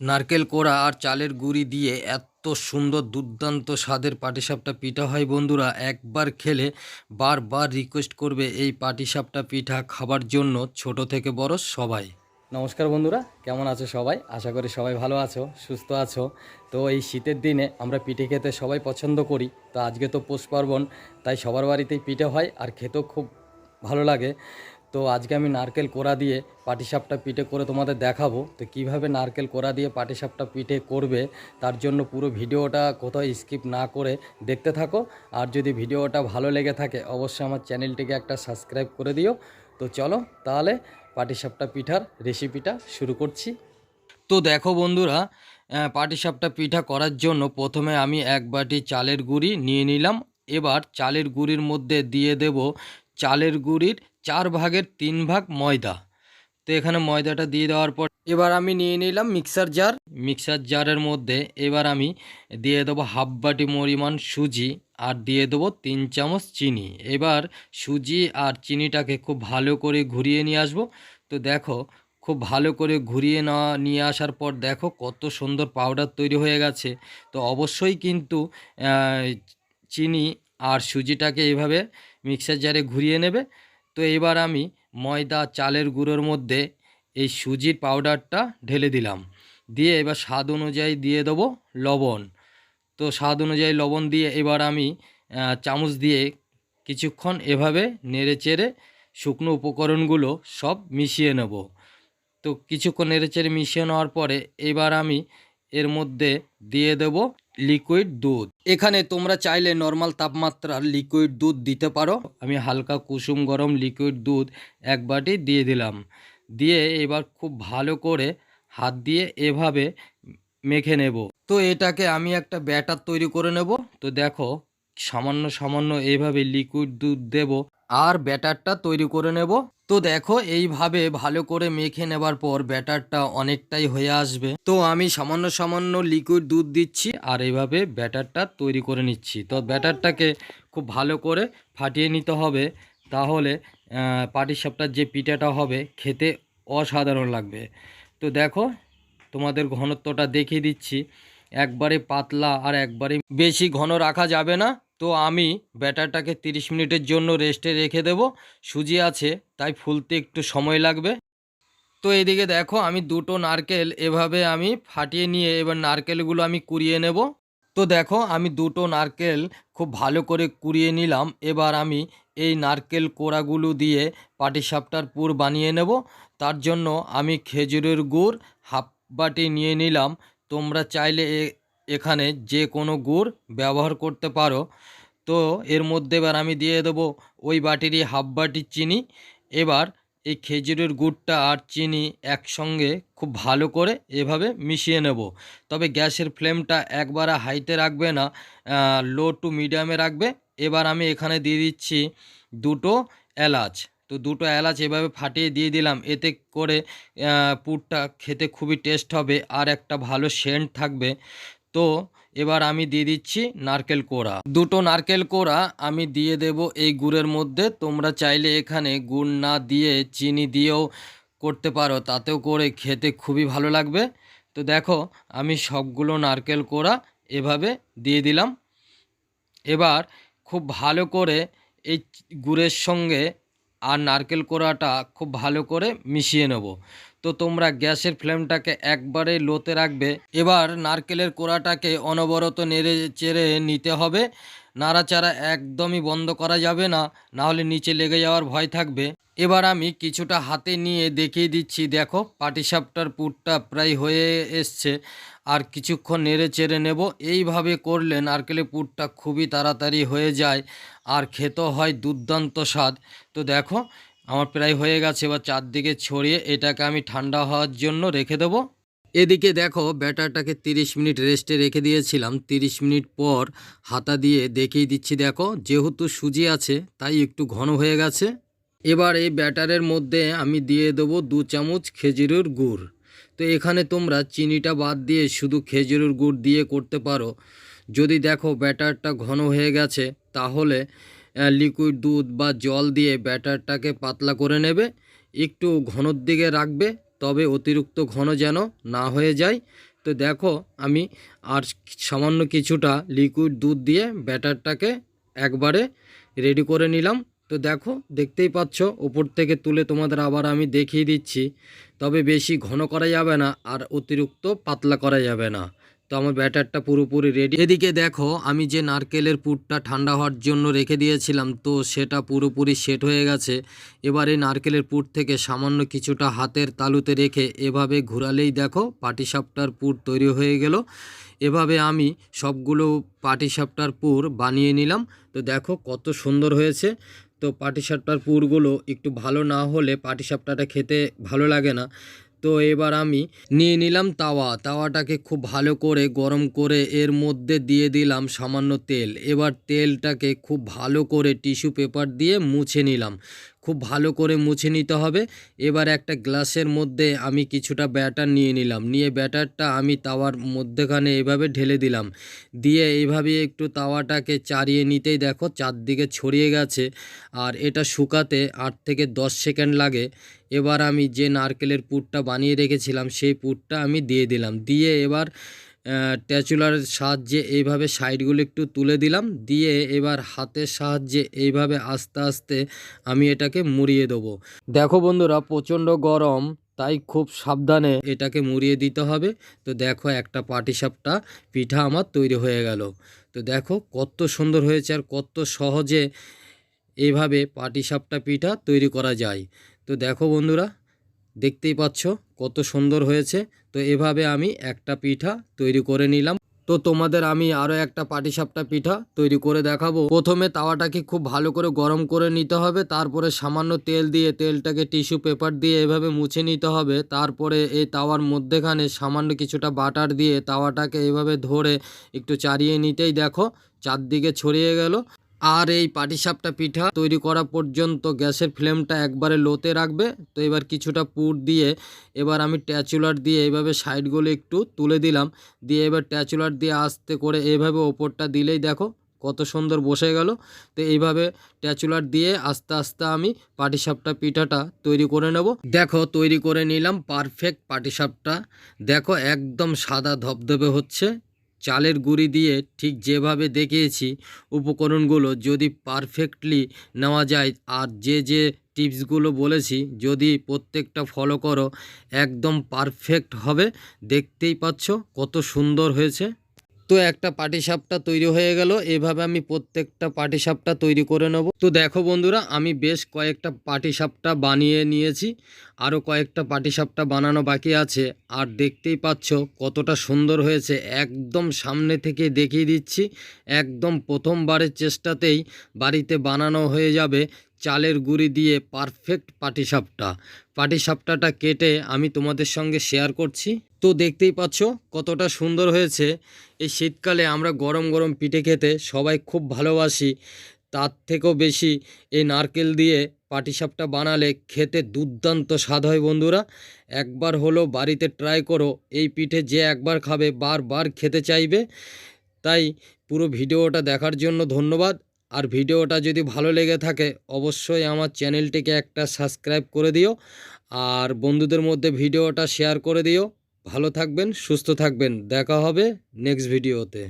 নারকেল কোড়া আর চালের গুঁড়ি দিয়ে এত সুন্দর দুর্দান্ত স্বাদের পাটিসাপটা পিঠা হয় বন্ধুরা, একবার খেলে বারবার রিকোয়েস্ট করবে এই পাটিসাপটা পিঠা খাবার জন্য, ছোট থেকে বড় সবাই। নমস্কার বন্ধুরা, কেমন আছো সবাই? আশা করি সবাই ভালো আছো, সুস্থ আছো। তো এই শীতের দিনে আমরা পিঠে খেতে সবাই পছন্দ করি। তো আজকে তো পৌষ পার্বণ, তাই সবার বাড়িতেই পিঠে হয় আর খেতেও খুব ভালো লাগে। তো আজকে আমি নারকেল কোড়া দিয়ে পাটিসাপটা পিঠে করে তোমাদের দেখাবো তো কীভাবে নারকেল কোড়া দিয়ে পাটিসাপটা পিঠে করবে, তার জন্য পুরো ভিডিওটা কোথাও স্কিপ না করে দেখতে থাকো। আর যদি ভিডিওটা ভালো লেগে থাকে, অবশ্যই আমার চ্যানেলটিকে একটা সাবস্ক্রাইব করে দিও। তো চলো তাহলে পাটিসাপটা পিঠার রেসিপিটা শুরু করছি। তো দেখো বন্ধুরা পাটিসাপটা পিঠা করার জন্য প্রথমে আমি এক বাটি চালের গুঁড়ি নিয়ে নিলাম। এবার চালের গুঁড়ির মধ্যে দিয়ে দেব চালের গুঁড়ির চার ভাগের তিন ভাগ ময়দা। তো এখানে ময়দাটা দিয়ে দেওয়ার পর এবার আমি নিয়ে নিলাম মিক্সার জার মিক্সার জারের মধ্যে এবার আমি দিয়ে দেবো হাফ বাটি পরিমাণ সুজি আর দিয়ে দেবো তিন চামচ চিনি। এবার সুজি আর চিনিটাকে খুব ভালো করে ঘুরিয়ে নিয়ে আসব। তো দেখো, খুব ভালো করে ঘুরিয়ে নেওয়া নিয়ে আসার পর দেখো কত সুন্দর পাউডার তৈরি হয়ে গেছে। তো অবশ্যই কিন্তু চিনি আর সুজিটাকে এইভাবে মিক্সার জারে ঘুরিয়ে নেবে। তো এবার আমি ময়দা, চালের গুঁড়োর মধ্যে এই সুজির পাউডারটা ঢেলে দিলাম। দিয়ে এবার স্বাদ অনুযায়ী দিয়ে দেবো লবণ। তো স্বাদ অনুযায়ী লবণ দিয়ে এবার আমি চামচ দিয়ে কিছুক্ষণ এভাবে নেড়ে চেড়ে শুকনো উপকরণগুলো সব মিশিয়ে নেব। তো কিছুক্ষণ নেড়ে চেড়ে মিশিয়ে নেওয়ার পরে এবার আমি এর মধ্যে দিয়ে দেব লিকুইড দুধ। এখানে তোমরা চাইলে নর্মাল তাপমাত্রার লিকুইড দুধ দিতে পারো। আমি হালকা কুসুম গরম লিকুইড দুধ এক বাটি দিয়ে দিলাম। দিয়ে এবার খুব ভালো করে হাত দিয়ে এভাবে মেখে নেব। তো এটাকে আমি একটা ব্যাটার তৈরি করে নেব। তো দেখো, সামান্য সামান্য এভাবে লিকুইড দুধ দেব। আর ব্যাটারটা তৈরি করে নেব। তো দেখো, এইভাবে ভালো করে মেখে নেবার পর ব্যাটারটা অনেকটাই হয়ে আসবে। তো আমি সামান্য সামান্য লিকুইড দুধ দিচ্ছি আর এইভাবে ব্যাটারটা তৈরি করে নিচ্ছি। তো ব্যাটারটাকে খুব ভালো করে ফাটিয়ে নিতে হবে। তাহলে পাটিসাপটার যে পিঠাটা হবে, খেতে অসাধারণ লাগবে। তো দেখো, তোমাদের ঘনত্বটা দেখিয়ে দিচ্ছি। একবারে পাতলা আর একবারে বেশি ঘন রাখা যাবে না। তো আমি ব্যাটারটাকে 30 মিনিটের জন্য রেস্টে রেখে দেব। সুজি আছে, তাই ফুলতে একটু সময় লাগবে। তো এদিকে দেখো, আমি দুটো নারকেল এভাবে আমি ফাটিয়ে নিয়ে এবার নারকেলগুলো আমি কুড়িয়ে নেব। তো দেখো, আমি দুটো নারকেল খুব ভালো করে কুড়িয়ে নিলাম। এবার আমি এই নারকেল কোড়াগুলো দিয়ে পাটিসাপটার পুর বানিয়ে নেব। তার জন্য আমি খেজুরের গুড় হাফ বাটি নিয়ে নিলাম। তোমরা চাইলে এখানে যে কোনো গুড় ব্যবহার করতে পারো। তো এর মধ্যে এবার আমি দিয়ে দেবো ওই বাটিরই হাফ বাটি চিনি। এবার এই খেজুরের গুড়টা আর চিনি একসঙ্গে খুব ভালো করে এভাবে মিশিয়ে নেব। তবে গ্যাসের ফ্লেমটা একবারে হাইতে রাখবে না লো টু মিডিয়ামে রাখবে। এবার আমি এখানে দিয়ে দিচ্ছি দুটো এলাচ। তো দুটো এলাচ এভাবে ফাটিয়ে দিয়ে দিলাম। এতে করে পুরটা খেতে খুবই টেস্ট হবে আর একটা ভালো সেন্ট থাকবে। তো এবার আমি দিয়ে দিচ্ছি নারকেল কোড়া। দুটো নারকেল কোড়া আমি দিয়ে দেব এই গুড়ের মধ্যে। তোমরা চাইলে এখানে গুড় না দিয়ে চিনি দিয়েও করতে পারো, তাতেও করে খেতে খুবই ভালো লাগবে। তো দেখো, আমি সবগুলো নারকেল কোড়া এভাবে দিয়ে দিলাম। এবার খুব ভালো করে এই গুড়ের সঙ্গে আর নারকেল কোড়াটা খুব ভালো করে মিশিয়ে নেব। তো তোমরা গ্যাসের ফ্লেমটাকে একবারে লোতে রাখবে। এবার নারকেলের কোড়াটাকে অনবরত নেড়ে চেড়ে নিতে হবে। নাড়াচাড়া একদমই বন্ধ করা যাবে না না হলে নিচে লেগে যাওয়ার ভয় থাকবে। এবার আমি কিছুটা হাতে নিয়ে দেখিয়ে দিচ্ছি, দেখো, পাটিসাপটার পুরটা প্রায় হয়ে এসছে। আর কিছুক্ষণ নেড়ে চেড়ে নেব। এইভাবে করলে নারকেলের পুরটা খুবই তাড়াতাড়ি হয়ে যায়, আর খেতেও হয় দুর্দান্ত স্বাদ। তো দেখো আমার প্রায় হয়ে গেছে, এবার চারদিকে ছড়িয়ে এটাকে আমি ঠান্ডা হওয়ার জন্য রেখে দেবো। এদিকে দেখো, ব্যাটারটাকে 30 মিনিট রেস্টে রেখে দিয়েছিলাম। 30 মিনিট পর হাতা দিয়ে দেখিয়ে দিচ্ছি, দেখো, যেহেতু সুজি আছে, তাই একটু ঘন হয়ে গেছে। এবার এই ব্যাটারের মধ্যে আমি দিয়ে দেবো দু চামচ খেজুরের গুড়। তো এখানে তোমরা চিনিটা বাদ দিয়ে শুধু খেজুরের গুড় দিয়ে করতে পারো। যদি দেখো ব্যাটারটা ঘন হয়ে গেছে, তাহলে লিকুইড দুধ বা জল দিয়ে ব্যাটারটাকে পাতলা করে নেবে, একটু ঘনর দিকে রাখবে, তবে অতিরিক্ত ঘন যেন না হয়ে যায়। তো দেখো, আমি আর সামান্য কিছুটা লিকুইড দুধ দিয়ে ব্যাটারটাকে একবারে রেডি করে নিলাম। তো দেখো, দেখতেই পাচ্ছ, ওপর থেকে তুলে তোমাদের আবার আমি দেখিয়ে দিচ্ছি। তবে বেশি ঘন করা যাবে না, আর অতিরিক্ত পাতলা করা যাবে না। তো আমার ব্যাটারটা পুরোপুরি রেডি এদিকে দেখো, আমি যে নারকেলের পুরটা ঠান্ডা হওয়ার জন্য রেখে দিয়েছিলাম, তো সেটা পুরোপুরি সেট হয়ে গেছে। এবার এই নারকেলের পুর থেকে সামান্য কিছুটা হাতের তালুতে রেখে এভাবে ঘোরালেই দেখো, পাটিসাপটার পুর তৈরি হয়ে গেল। এভাবে আমি সবগুলো পাটিসাপটার পুর বানিয়ে নিলাম। তো দেখো কত সুন্দর হয়েছে। তো পাটিসাপটার পুরগুলো একটু ভালো না হলে পাটিসাপটাটা খেতে ভালো লাগে না। তো এবার আমি নিয়ে নিলাম তাওয়া। তাওয়াটাকে খুব ভালো করে গরম করে এর মধ্যে দিয়ে দিলাম সামান্য তেল। এবার তেলটাকে খুব ভালো করে টিস্যু পেপার দিয়ে মুছে নিলাম। খুব ভালো করে মুছে নিতে হবে। এবার একটা গ্লাসের মধ্যে আমি কিছুটা ব্যাটার নিয়ে নিলাম। নিয়ে ব্যাটারটা আমি তাওয়ার মধ্যেখানে এভাবে ঢেলে দিলাম। দিয়ে এইভাবে একটু তাওয়াটাকে চারিয়ে নিতেই দেখো চারদিকে ছড়িয়ে গেছে আর এটা শুকাতে আট থেকে দশ সেকেন্ড লাগে। এবার আমি যে নারকেলের পুরটা বানিয়ে রেখেছিলাম সেই পুরটা আমি দিয়ে দিলাম। দিয়ে এবার ট্যাচুলারের সাহায্যে এইভাবে সাইডগুলো একটু তুলে দিলাম। দিয়ে এবার হাতের সাহায্যে এইভাবে আস্তে আস্তে আমি এটাকে মুড়িয়ে দেবো। দেখো বন্ধুরা, প্রচণ্ড গরম, তাই খুব সাবধানে এটাকে মুড়িয়ে দিতে হবে। তো দেখো একটা পাটিসাপটা পিঠা আমার তৈরি হয়ে গেল। তো দেখো কত সুন্দর হয়েছে আর কত সহজে এইভাবে পাটিসাপটা পিঠা তৈরি করা যায়। তো দেখো বন্ধুরা দেখতেই পাচ্ছ, কত সুন্দর হয়েছে। তো এভাবে আমি একটা পিঠা তৈরি করে নিলাম। তো তোমাদের আমি আরও একটা পাটিসাপটা পিঠা তৈরি করে দেখাবো। প্রথমে তাওয়াটাকে খুব ভালো করে গরম করে নিতে হবে। তারপরে সামান্য তেল দিয়ে, তেলটাকে টিস্যু পেপার দিয়ে এভাবে মুছে নিতে হবে। তারপরে এই তাওয়ার মধ্যেখানে সামান্য কিছুটা বাটার দিয়ে তাওয়াটাকে এভাবে ধরে একটু চারিয়ে নিতেই দেখো, চারদিকে ছড়িয়ে গেল। আর এই পাটিসাপটা পিঠা তৈরি করা পর্যন্ত গ্যাসের ফ্লেমটা একবারে লোতে রাখবে। তো এবার কিছুটা পুর দিয়ে এবার আমি ট্যাচুলার দিয়ে এইভাবে সাইডগুলো একটু তুলে দিলাম। দিয়ে এবার ট্যাচুলার দিয়ে আস্তে করে এইভাবে ওপরটা দিলেই দেখো কত সুন্দর বসে গেল। তো এইভাবে ট্যাচুলার দিয়ে আস্তে আস্তে আমি পাটিসাপটা পিঠাটা তৈরি করে নেব। দেখো তৈরি করে নিলাম পারফেক্ট পাটিসাপটা। দেখো একদম সাদা ধবধবে হচ্ছে। চালের গুঁড়ি দিয়ে ঠিক যেভাবে দেখিয়েছি উপকরণগুলো যদি পারফেক্টলি নেওয়া যায়। আর যে যে টিপসগুলো বলেছি, যদি প্রত্যেকটা ফলো করো, একদম পারফেক্ট হবে। দেখতেই পাচ্ছ কত সুন্দর হয়েছে। তো একটা পাটিসাপটা তৈরি হয়ে গেল। এভাবে আমি প্রত্যেকটা পাটিসাপটা তৈরি করে নেব। তো দেখো বন্ধুরা, আমি বেশ কয়েকটা পাটিসাপটা বানিয়ে নিয়েছি। আরও কয়েকটা পাটিসাপটা বানানো বাকি আছে। আর দেখতেই পাচ্ছ কতটা সুন্দর হয়েছে। একদম সামনে থেকে দেখিয়ে দিচ্ছি, একদম প্রথমবারের চেষ্টাতেই বাড়িতে বানানো হয়ে যাবে। চালের গুঁড়ি দিয়ে পারফেক্ট পাটিসাপটা। পাটিসাপটাটা কেটে আমি তোমাদের সঙ্গে শেয়ার করছি। তো দেখতেই পাচ্ছ কতটা সুন্দর হয়েছে। এই শীতকালে আমরা গরম গরম পিঠে খেতে সবাই খুব ভালোবাসি। তার থেকেও বেশি এই নারকেল দিয়ে পাটিসাপটা বানালে খেতে দুর্দান্ত স্বাদ হয় বন্ধুরা। একবার হলো বাড়িতে ট্রাই করো, এই পিঠে যে একবার খাবে বারবার খেতে চাইবে। তাই পুরো ভিডিওটা দেখার জন্য ধন্যবাদ। আর ভিডিওটা যদি ভালো লেগে থাকে, অবশ্যই আমার চ্যানেলটিকে একটা সাবস্ক্রাইব করে দিও। আর বন্ধুদের মধ্যে ভিডিওটা শেয়ার করে দিও। ভালো থাকবেন, সুস্থ থাকবেন। দেখা হবে নেক্সট ভিডিওতে